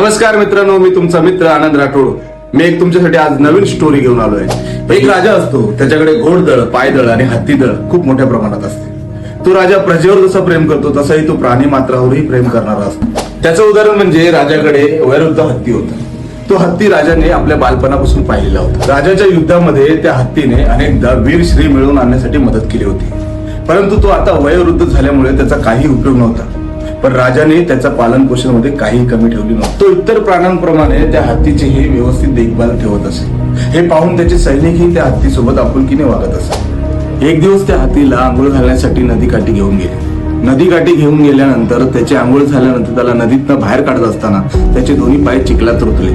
नमस्कार मित्रांनो मी तुमचा मित्र आनंद राठोड. मी एक तुमच्यासाठी आज नवीन स्टोरी घेऊन आलोय. एक राजा असतो त्याच्याकडे घोडदळ पायदळ आणि हत्तीदळ खूप मोठ्या प्रमाणात असते. तो राजा प्रजेवर जसा प्रेम करतो तसाही तो प्राणी मात्रावरही प्रेम करणारा असतो. त्याचं उदाहरण म्हणजे राजाकडे वैरुद्ध हत्ती होता. तो हत्ती राजाने आपल्या बालपणापासून पाहिलेला होता. राजाच्या युद्धामध्ये त्या हत्तीने अनेकदा वीर श्री मिळवून आणण्यासाठी मदत केली होती. परंतु तो आता वयोवृद्ध झाल्यामुळे त्याचा काही उपयोग नव्हता. पण राजाने त्याच्या पालन पोषणमध्ये काही कमी ठेवली नव्हती. तो इतर प्राण्यांप्रमाणे त्या हत्तीचीही व्यवस्थित देखभाल ठेवत असे. हे पाहून त्याचे सैनिकही त्या हत्तीसोबत आपुलकीने वागत असत एक दिवस त्या हत्तीला आंघोळ घालण्यासाठी नदीकाठी घेऊन गेले. नदीकाठी घेऊन गेल्यानंतर त्याची आंघोळ झाल्यानंतर त्याला नदीतनं बाहेर काढत असताना त्याचे दोन्ही पाय चिखलात रुतले.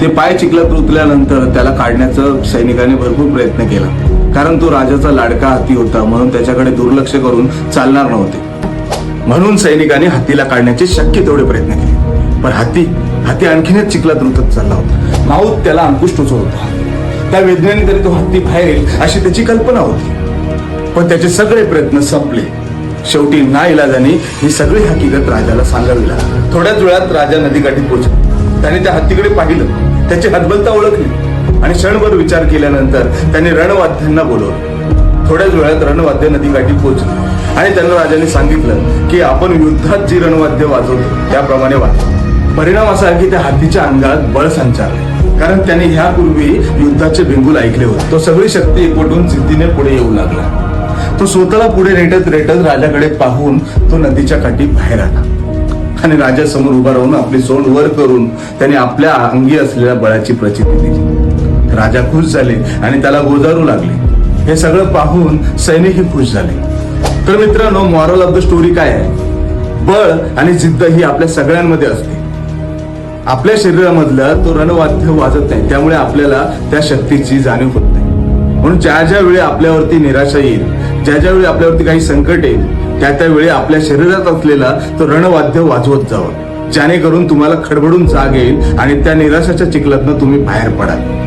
ते पाय चिखलात रुतल्यानंतर त्याला काढण्याचा सैनिकाने भरपूर प्रयत्न केला. कारण तो राजाचा लाडका हत्ती होता म्हणून त्याच्याकडे दुर्लक्ष करून चालणार नव्हते. म्हणून सैनिकांनी हत्तीला काढण्याचे शक्य तेवढे प्रयत्न केले. पण हत्ती हत्ती आणखीनच चिखलात रुतत चालला होता. माऊत त्याला अंकुश टोचत होता. त्या वेदनेने तरी तो हत्ती बाहेर येईल अशी त्याची कल्पना होती. पण त्याचे सगळे प्रयत्न संपले. शेवटी ना इलाजाने ही सगळी हकीकत राजाला सांगावी लागली. थोड्याच वेळात राजा नदीकाठी पोहोचला. त्याने त्या हत्तीकडे पाहिलं. त्याची हतबलता ओळखली. आणि क्षणभर विचार केल्यानंतर त्याने रणवाद्यांना बोलवलं. थोड्याच वेळात रणवाद्य नदीकाठी पोहोचली. आणि त्यांना राजाने सांगितलं की आपण युद्धात जी रणवाद्य वाजवतो त्याप्रमाणे वाजव. परिणाम असा आहे की त्या हत्तीच्या अंगात बळ संचारले कारण त्याने ह्यापूर्वी युद्धाचे बिंगुल ऐकले होते. तो सगळी शक्ती एकवटून सिद्धीने पुढे येऊ लागला. तो स्वतःला पुढे रेटत रेटत राजाकडे पाहून तो नदीच्या काठी बाहेर आला. आणि राजासमोर उभा राहून आपली सोंड वर करून त्याने आपल्या अंगी असलेल्या बळाची प्रचिती दिली. राजा खुश झाले आणि त्याला गोजारू लागले. हे सगळं पाहून सैनिकही खुश झाले. तर मित्रांनो मॉरल ऑफ द स्टोरी काय आहे? बळ आणि जिद्द ही आपल्या सगळ्यांमध्ये असते. आपल्या शरीरामधलं तो रणवाद्य वाजत नाही त्यामुळे आपल्याला त्या शक्तीची जाणीव होत नाही. म्हणून ज्या ज्या वेळी आपल्यावरती निराशा येईल ज्या ज्या वेळी आपल्यावरती काही संकट येईल त्या त्यावेळी आपल्या शरीरात असलेला तो रणवाद्य वाजवत जावं. ज्याने करून तुम्हाला खडबडून जाग येईल आणि त्या निराशाच्या चिखलातनं तुम्ही बाहेर पडाल.